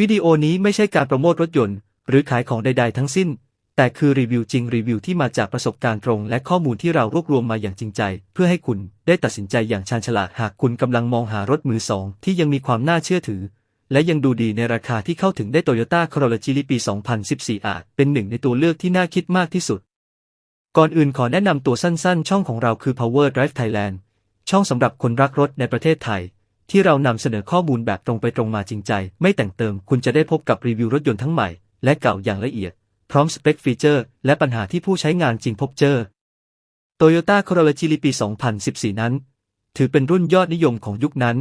วิดีโอนี้ไม่ใช่การโปรโมทรถยนต์ หรือขายของใด ๆ ทั้งสิ้น แต่คือรีวิวจริงรีวิวที่มาจากประสบการณ์ตรง และข้อมูลที่เรารวบรวมมาอย่างจริงใจ เพื่อให้คุณได้ตัดสินใจอย่างชาญฉลาดหากคุณกำลังมองหารถมือสองที่ยังมีความน่าเชื่อถือ และยังดูดีในราคาที่เข้าถึงได้ Toyota Corolla g ปี 2014 อาจเป็นหนึ่งในตัวเลือกที่น่าคิดมากที่สุด ก่อนอื่นขอแนะนำตัวสั้นๆ ช่องของเราคือ Power Drive Thailand ช่องสำหรับคนรักรถในประเทศไทย ที่เรานำเสนอข้อมูลแบบตรงไปตรงมาจริงใจ ไม่แต่งเติม คุณจะได้พบกับรีวิวรถยนต์ทั้งใหม่ และเก่าอย่างละเอียด พร้อมสเปคฟีเจอร์ และปัญหาที่ผู้ใช้งานจริงพบเจอ Toyota Corolla g ปี 2014 นั้น ถือเป็นรุ่นยอดนิยมของยุคนั้น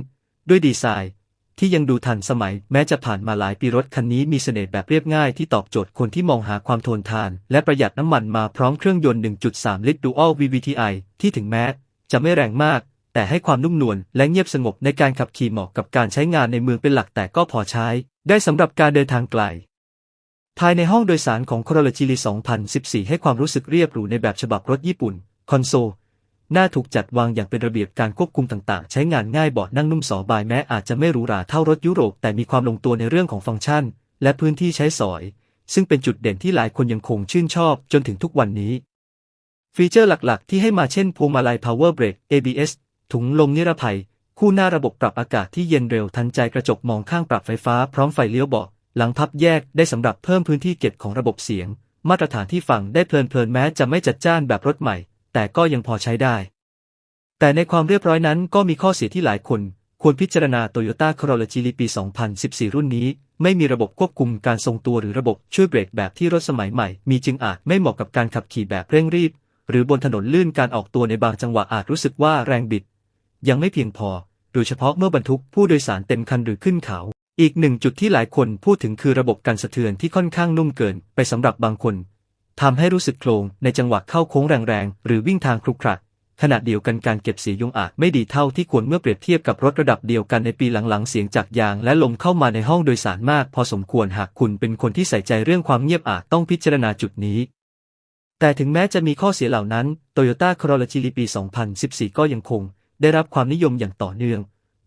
ด้วยดีไซน์ ที่ยังดูทันสมัย แม้จะผ่านมาหลายปีรถคันนี้มีเสน่ห์แบบเรียบง่ายที่ตอบโจทย์คนที่มองหาความทนทาน และประหยัดน้ำมันมาพร้อมเครื่องยนต์ 1.3 ลิตร Dual VVTi ที่ถึงแม้จะไม่แรงมาก แต่ให้ความนุ่มนวลและเงียบสงบในการขับขี่เหมาะกับการใช้งานในเมืองเป็นหลักแต่ก็พอใช้ ได้สำหรับการเดินทางไกล ภายในห้องโดยสารของ Corolla g 2014 ให้ความรู้สึกเรียบหรูในแบบฉบับรถญี่ปุ่น คอนโซลหน้าถูกจัดวางอย่างเป็นระเบียบการควบคุมต่างๆ ใช้งานง่ายเบาะนั่งนุ่มสบายแม้อาจจะไม่หรูหราเท่ารถยุโรป แต่มีความลงตัวในเรื่องของฟังก์ชัน และพื้นที่ใช้สอย ซึ่งเป็นจุดเด่นที่หลายคนยังคงชื่นชอบจนถึงทุกวันนี้ ฟีเจอร์หลักๆ ที่ให้มาเช่นพวงมาลัย Power Brake ABS ถุงลมนิรภัย คู่หน้าระบบปรับอากาศที่เย็นเร็วทันใจกระจกมองข้างปรับไฟฟ้าพร้อมไฟเลี้ยวเบาะหลังพับแยกได้สำหรับเพิ่มพื้นที่เก็บของระบบเสียง มาตรฐานที่ฟังได้เพลินๆแม้จะไม่จัดจ้านแบบรถใหม่ แต่ก็ยังพอใช้ได้ แต่ในความเรียบร้อยนั้นก็มีข้อเสียที่หลายคนควรพิจารณา Toyota Corolla g ปี 2014 รุ่นนี้ ไม่มีระบบควบคุมการทรงตัวหรือระบบช่วยเบรกแบบที่รถสมัยใหม่ มีจึงอาจไม่เหมาะกับการขับขี่แบบเร่งรีบ หรือบนถนนลื่นการออกตัวในบางจังหวะอาจรู้สึกว่าแรงบิด ยังไม่เพียงพอ โดยเฉพาะเมื่อบรรทุกผู้โดยสารเต็มคันหรือขึ้นเขา อีกหนึ่งจุดที่หลายคนพูดถึงคือระบบการสะเทือนที่ค่อนข้างนุ่มเกินไปสำหรับบางคนทำให้รู้สึกโคลงในจังหวะเข้าโค้งแรงๆ หรือวิ่งทางครุขระขณะเดียวกันการเก็บเสียงยงอาจไม่ดีเท่าที่ควรเมื่อเปรียบเทียบกับรถระดับเดียวกันในปีหลังๆ เสียงจากยางและลมเข้ามาในห้องโดยสารมาก พอสมควรหากคุณเป็นคนที่ใส่ใจเรื่องความเงียบอาจต้องพิจารณาจุดนี้ แต่ถึงแม้จะมีข้อเสียเหล่านั้น Toyota Corolla g ปี 2014 ก็ยังคง ได้รับความนิยมอย่างต่อเนื่อง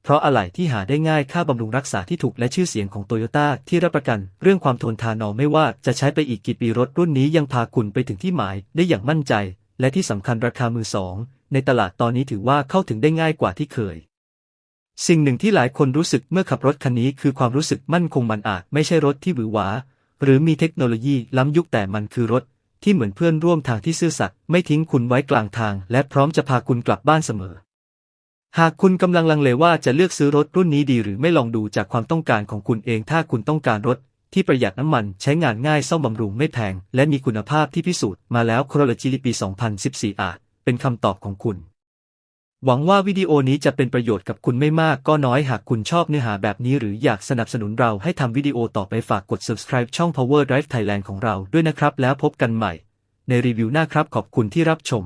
เพราะอะไหล่ที่หาได้ง่ายค่าบำรุงรักษาที่ถูกและชื่อเสียงของโตโยต้าที่รับประกันเรื่องความทนทานอไม่ว่าจะใช้ไปอีกกี่ปีรถรุ่นนี้ยังพาคุณไปถึงที่หมายได้อย่างมั่นใจ และที่สำคัญราคามือสองในตลาดตอนนี้ถือว่าเข้าถึงได้ง่ายกว่าที่เคย สิ่งหนึ่งที่หลายคนรู้สึกเมื่อขับรถคันนี้คือความรู้สึกมั่นคงมันอาจไม่ใช่รถที่หวือหวาหรือมีเทคโนโลยีล้ำยุคแต่มันคือรถที่เหมือนเพื่อนร่วมทางที่ซื่อสัตย์ไม่ทิ้งคุณไว้กลางทาง และพร้อมจะพาคุณกลับบ้านเสมอ หากคุณกำลังลังเลว่าจะเลือกซื้อรถรุ่นนี้ดีหรือไม่ลองดูจากความต้องการของคุณเองถ้าคุณต้องการรถที่ประหยัดน้ำมันใช้งานง่ายซ่อมบำรุงไม่แพง และมีคุณภาพที่พิสูจน์มาแล้ว Corolla g ปี 2014 อาจเป็นคำตอบของคุณ หวังว่าวิดีโอนี้จะเป็นประโยชน์กับคุณไม่มากก็น้อยหากคุณชอบเนื้อหาแบบนี้หรืออยากสนับสนุนเราให้ทำวิดีโอต่อไปฝากกด subscribe ช่อง Power Drive Thailand ของเราด้วยนะครับ แล้วพบกันใหม่ ในรีวิวหน้าครับขอบคุณที่รับชม